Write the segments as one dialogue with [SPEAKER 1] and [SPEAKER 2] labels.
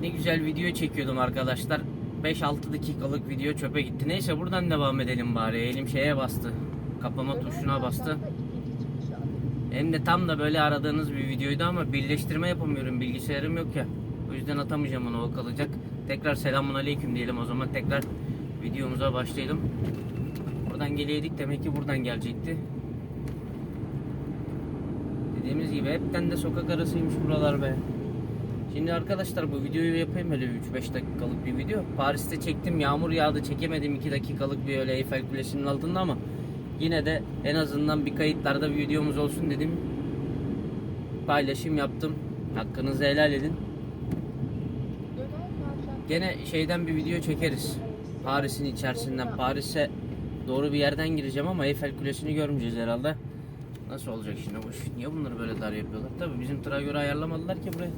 [SPEAKER 1] Ne güzel video çekiyordum arkadaşlar. 5-6 dakikalık video çöpe gitti. Neyse buradan devam edelim bari. Elim şeye bastı. Kapama tuşuna bastı. Hem de tam da böyle aradığınız bir videoydu ama birleştirme yapamıyorum. Bilgisayarım yok ya. O yüzden atamayacağım onu o kalacak. Tekrar selamun aleyküm diyelim o zaman. Tekrar videomuza başlayalım. Buradan geleydik demek ki buradan gelecekti. Dediğimiz gibi hepten de sokak arasıymış buralar be. Şimdi arkadaşlar bu videoyu yapayım öyle 3-5 dakikalık bir video. Paris'te çektim yağmur yağdı çekemedim 2 dakikalık bir öyle Eiffel Kulesi'nin altında ama yine de en azından bir kayıtlarda bir videomuz olsun dedim. Paylaşım yaptım. Hakkınızı helal edin. Gene şeyden bir video çekeriz. Paris'in içerisinden Paris'e doğru bir yerden gireceğim ama Eiffel Kulesi'ni görmeyeceğiz herhalde. Nasıl olacak şimdi bu? Niye bunları böyle dar yapıyorlar? Tabii bizim tıra göre ayarlamadılar ki burayı.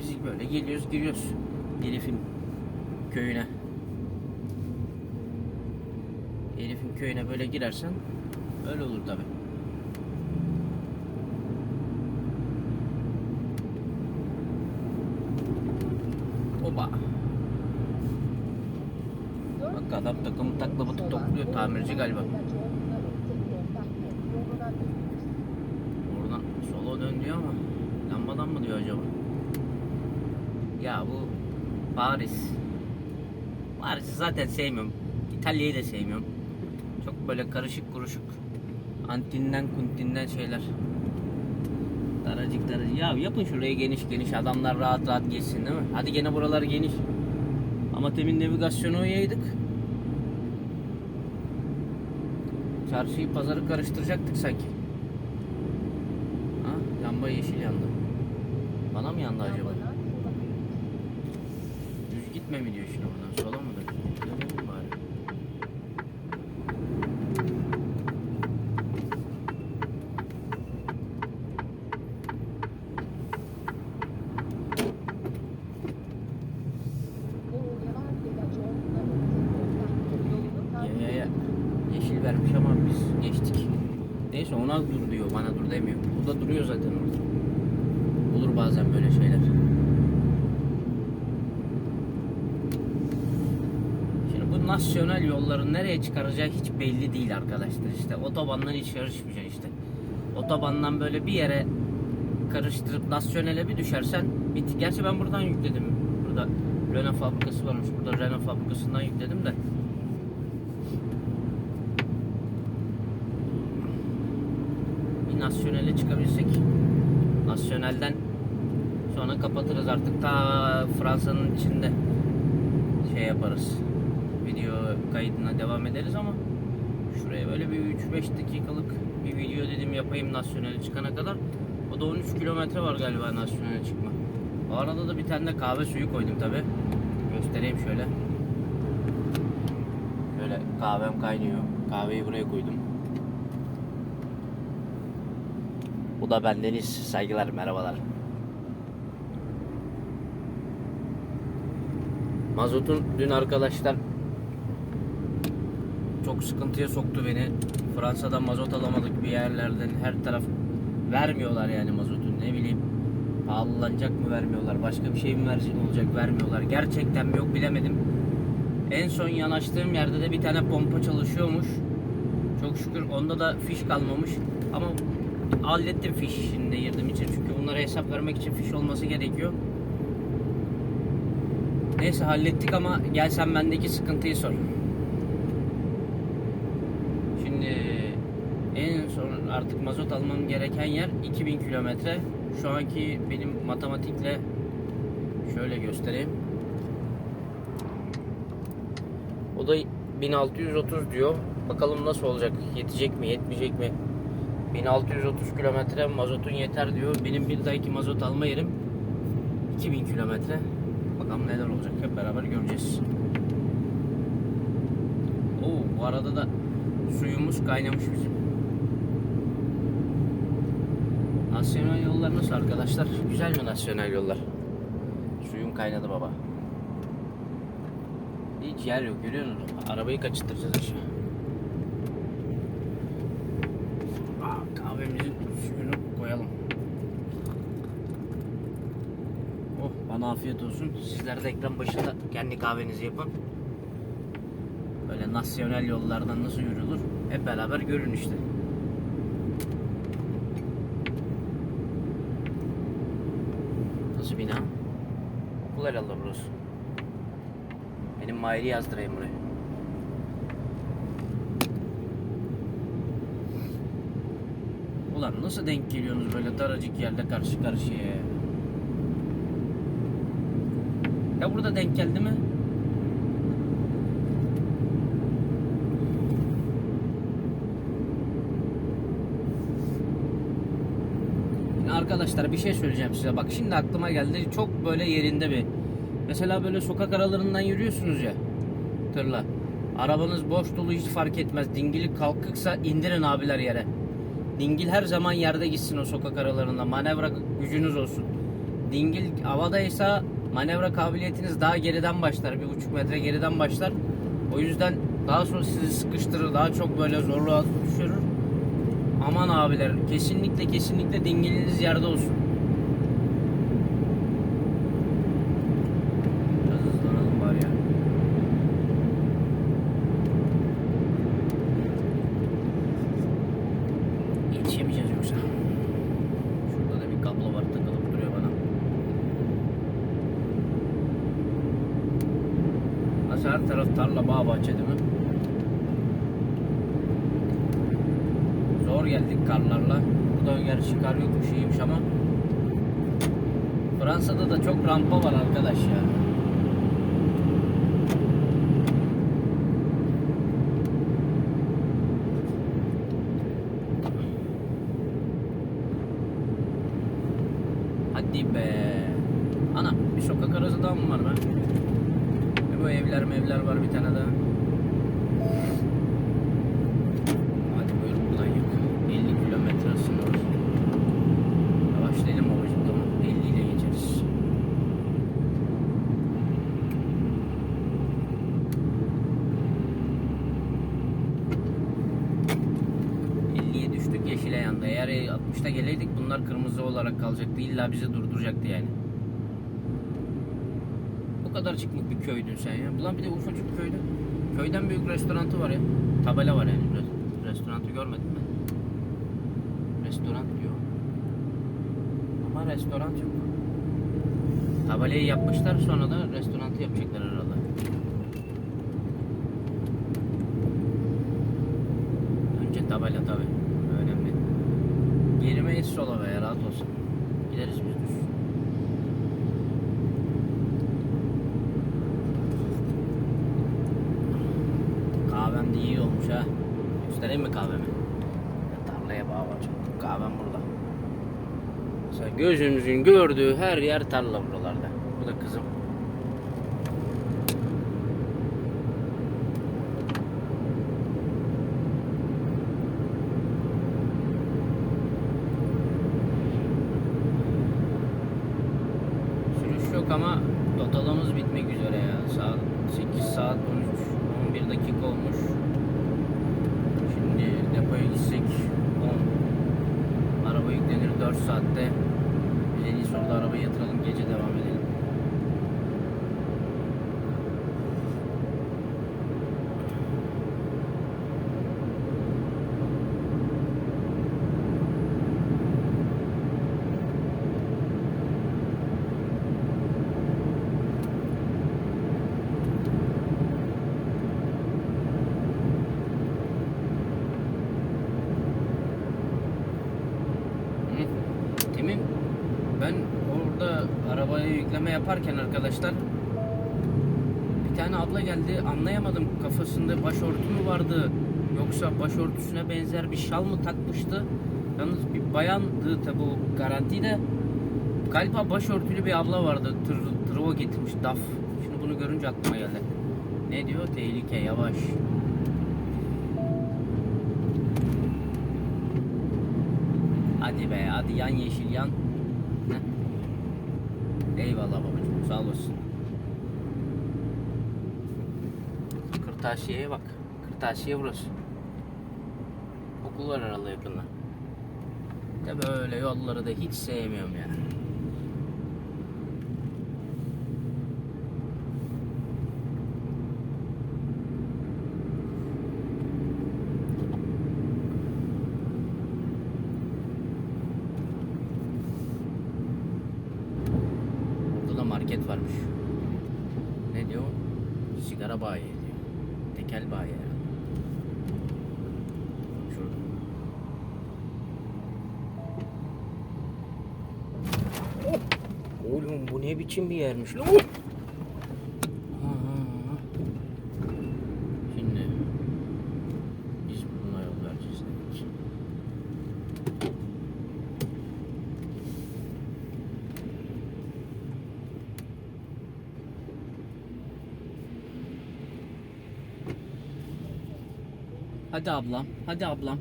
[SPEAKER 1] Biz böyle geliyoruz giriyoruz. Elif'in köyüne. Elif'in köyüne böyle girersen öyle olur tabi. Oba. Bak adam takımı takla batık topluyor tamirci galiba. Oradan sola dön diyor ama lambadan mı diyor acaba? Ya bu Paris. Paris'i zaten sevmiyorum. İtalya'yı da sevmiyorum. Çok böyle karışık kuruşuk. Antinden kuntinden şeyler. Daracık daracık. Ya yapın şurayı geniş geniş. Adamlar rahat rahat geçsin değil mi? Hadi gene buralar geniş. Ama temin navigasyonu yaydık. Çarşıyı pazarı karıştıracaktık sanki. Ha, lamba yeşil yandı. Bana mı yandı acaba? Düz gitme mi diyor şimdi buradan? Sola mı dön? Dönelim bari. Ya ya ya. Yeşil vermiş ama biz geçtik. Neyse ona dur diyor. Bana dur demiyor. O da duruyor zaten orada. Olur bazen böyle şeyler. Şimdi bu nasyonel yolların nereye çıkaracağı hiç belli değil arkadaşlar işte. Otobandan hiç karışmayacaksın işte. Otobandan böyle bir yere karıştırıp nasyonele bir düşersen bitti. Gerçi ben buradan yükledim. Burada Renault fabrikası varmış. Burada Renault fabrikasından yükledim de. Bir nasyonele çıkabilsek. Nasyonelden sonra kapatırız artık. Ta Fransa'nın içinde şey yaparız. Video kaydına devam ederiz ama şuraya böyle bir 3-5 dakikalık bir video dedim yapayım nasyonele çıkana kadar. O da 13 kilometre var galiba nasyonele çıkma. Bu arada da bir tane de kahve suyu koydum tabi. Göstereyim şöyle. Şöyle kahvem kaynıyor. Kahveyi buraya koydum. Bu da bendeniz. Saygılar, merhabalar. Mazotun dün arkadaşlar sıkıntıya soktu beni. Fransa'dan mazot alamadık bir yerlerden. Her taraf vermiyorlar yani mazotu. Ne bileyim pahalılanacak mı vermiyorlar. Başka bir şey mi verecek olacak vermiyorlar. Gerçekten mi yok bilemedim. En son yanaştığım yerde de bir tane pompa çalışıyormuş. Çok şükür onda da fiş kalmamış. Ama hallettim fiş işini de girdim için. Çünkü bunlara hesap vermek için fiş olması gerekiyor. Neyse hallettik ama gel sen bendeki sıkıntıyı sor. Şimdi en son artık mazot almam gereken yer 2000 kilometre. Şu anki benim matematikle şöyle göstereyim. O da 1630 diyor. Bakalım nasıl olacak? Yetecek mi, yetmeyecek mi? 1630 kilometre mazotun yeter diyor. Benim bir dahaki mazot alma yerim 2000 kilometre. Bakalım neler olacak hep beraber göreceğiz. Oo, bu arada da suyumuz kaynamış bizim. Nasyonel yollar nasıl arkadaşlar? Güzel mi nasyonel yollar? Suyum kaynadı baba. Hiç yer yok görüyor musun? Arabayı kaçırtacağız aşağı. Kahvemizin suyunu koyalım. Oh Bana afiyet olsun. Sizler de ekran başında kendi kahvenizi yapın. Böyle nasyonel yollardan nasıl yürülür hep beraber görün işte. Nasıl bina? Okul herhalde burası. Benim Mahir'i yazdırayım buraya. Ulan nasıl denk geliyorsunuz böyle daracık yerde karşı karşıya ya? Ya burada denk geldi mi? Şimdi Arkadaşlar bir şey söyleyeceğim size. Bak şimdi aklıma geldi. Çok böyle yerinde bir. Mesela böyle sokak aralarından yürüyorsunuz ya. Tırla. Arabanız boş dolu hiç fark etmez. Dingili kalkıksa indirin abiler yere. Dingil her zaman yerde gitsin o sokak aralarında. Manevra gücünüz olsun. Dingil havadaysa manevra kabiliyetiniz daha geriden başlar. Bir buçuk metre geriden başlar. O yüzden daha sonra sizi sıkıştırır. Daha çok böyle zorluğa düşürür. Aman abiler kesinlikle kesinlikle dingiliniz yerde olsun. Biraz hızlanalım var ya. Yetişemeyeceğiz. Şurada da bir kablo var takılıp duruyor bana. Nasıl her taraf tarla bağ bahçe değil mi? Zor geldik karlarla. Burada gerçi kar yokmuş iyiymiş ama. Fransa'da da çok rampa var arkadaş ya. Hadi be. Ana bir sokak arası daha mı var be? E bu evler mevler var bir tane daha. İlla bizi durduracaktı yani. Bu kadar çıkmak bir köydün sen ya. Ulan bir de ufacık köydü. Köyden büyük restoranı var ya. Tabela var yani. Re- Restoranı görmedin mi? Restoran diyor. Ama restoran yok. Tabelayı yapmışlar sonra da restoranı yapacaklar herhalde. Önce tabela tabi. Önemli. Girmeyiz sola be rahat olsun. Gideriz biz. Kahvem de iyi olmuş ha. Göstereyim mi kahvemi? Tarlaya bağ var çok. Kahvem burada. Mesela gözünüzün gördüğü her yer tarla buralarda. Bu da kızım. Sürüş yok ama totalımız bitmek üzere ya. Saat 8 saat 13 11 dakika olmuş. Şimdi depoya gitsek 10 araba yüklenir 4 saatte. Biz en iyisi orada arabayı yatıralım gece devam edelim. Hı. Demin ben orada yükleme yaparken arkadaşlar bir tane abla geldi anlayamadım kafasında başörtü mü vardı yoksa başörtüsüne benzer bir şal mı takmıştı? Yalnız bir bayandı tabi o garanti de. Galiba başörtülü bir abla vardı tır, tırvo getirmiş daf. Şimdi bunu görünce aklıma geldi. Ne diyor? Tehlike yavaş. Hadi be hadi yan yeşil yan. Heh. Eyvallah babacığım sağ olasın. Kırtasiye'ye bak. Kırtasiye burası. Okul var herhalde yakında. De böyle yolları da hiç sevmiyorum ya. etiket varmış. Ne diyor? Sigara bayi diyor. Tekel bayi yani. Şurada. Oğlum bu ne biçim bir yermiş lan? Ha, ha, ha. Şimdi biz buna yol vereceğiz demek ki. Hadi ablam, hadi ablam.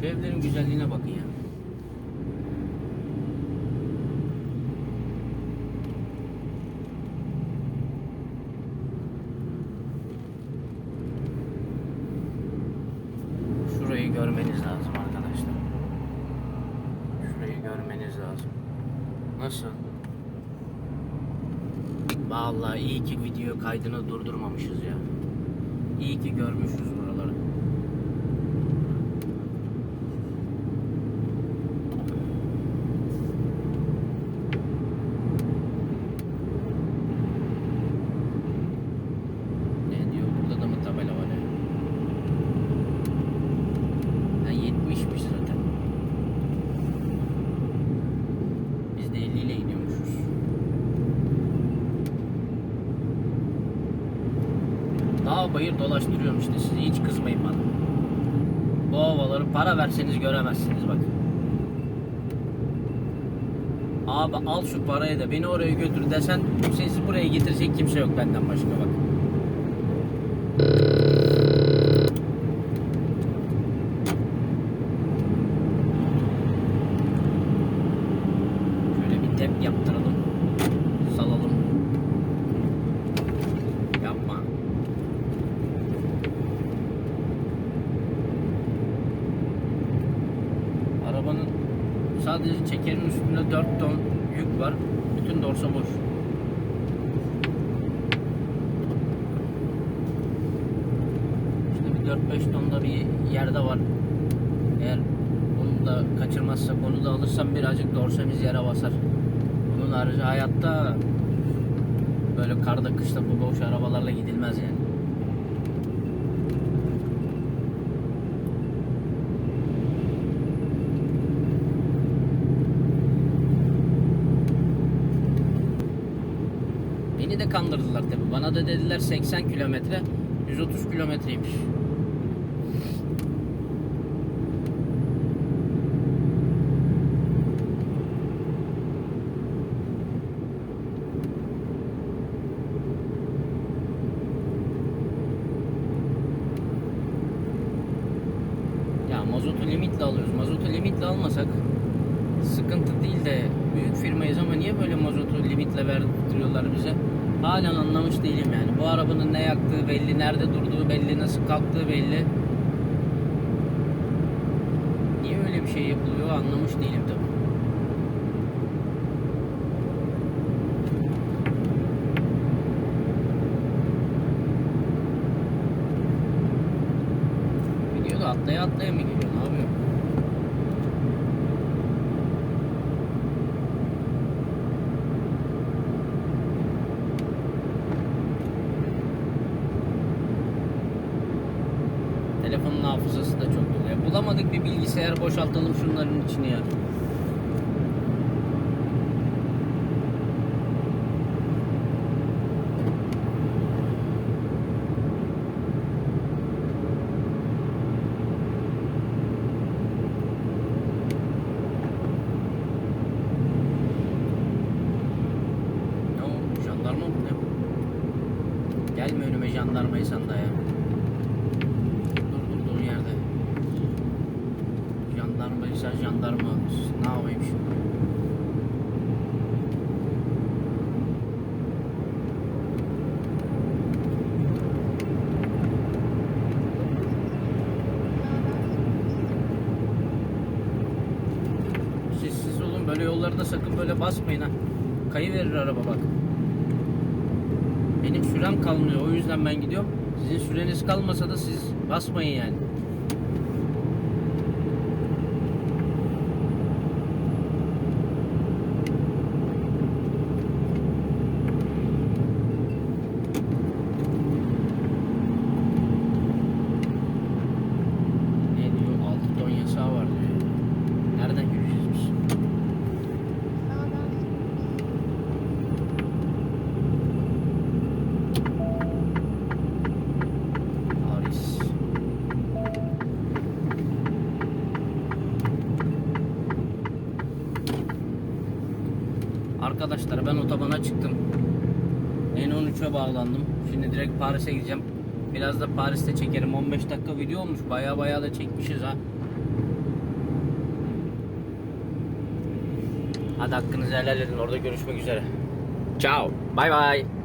[SPEAKER 1] Şu evlerin güzelliğine bakın ya. Şurayı görmeniz lazım arkadaşlar. Şurayı görmeniz lazım. Nasıl? Vallahi iyi ki video kaydını durdurmamışız ya. İyi ki görmüşüz buraları. Ne diyor? Burada da mı tabela var ya? Ha 70'miş zaten. Biz de 50 ile gidiyormuşuz. Dağ bayır dolaştırıyorum işte sizi hiç kızmayın bana. Bu ovaları para verseniz göremezsiniz bak. Abi al şu parayı da beni oraya götür desen sizi buraya getirecek kimse yok benden başka bak. Şöyle bir tep yaptıralım. Salalım. Yapma. Arabanın sadece çekerin üstünde 4 ton yük var. Bütün dorsa boş. İşte bir 4-5 tonda bir yerde var. Eğer bunu da kaçırmazsak onu da alırsam birazcık dorsemiz yere basar. Bunun harici hayatta böyle karda kışta bu boş arabalarla gidilmez yani. Beni de kandırdılar tabi. Bana da dediler 80 kilometre, 130 kilometreymiş. Ya mazotu limitle alıyoruz. Mazotu limitle almasak sıkıntı değil de büyük firmayız ama niye böyle mazotu limitle verdiriyorlar bize? Halen anlamış değilim yani. Bu arabanın ne yaktığı belli, nerede durduğu belli, nasıl kalktığı belli. Niye öyle bir şey yapılıyor anlamış değilim tabii. Gidiyor da atlaya atlaya mı Telefonun hafızası da çok dolu. Bulamadık bir bilgisayar boşaltalım şunların içini ya. Gelme önüme jandarmayı sen de ya. Jandarma. Ne yapayım şimdi? Siz olun böyle yollarda sakın böyle basmayın ha. Kayı verir araba bak. Benim sürem kalmıyor o yüzden ben gidiyorum. Sizin süreniz kalmasa da siz basmayın yani. Arkadaşlar ben otobana çıktım. N13'e bağlandım. Şimdi direkt Paris'e gideceğim. Biraz da Paris'te çekerim. 15 dakika video olmuş. Baya baya da çekmişiz ha. Hadi hakkınızı helal edin. Orada görüşmek üzere. Ciao. Bay bay.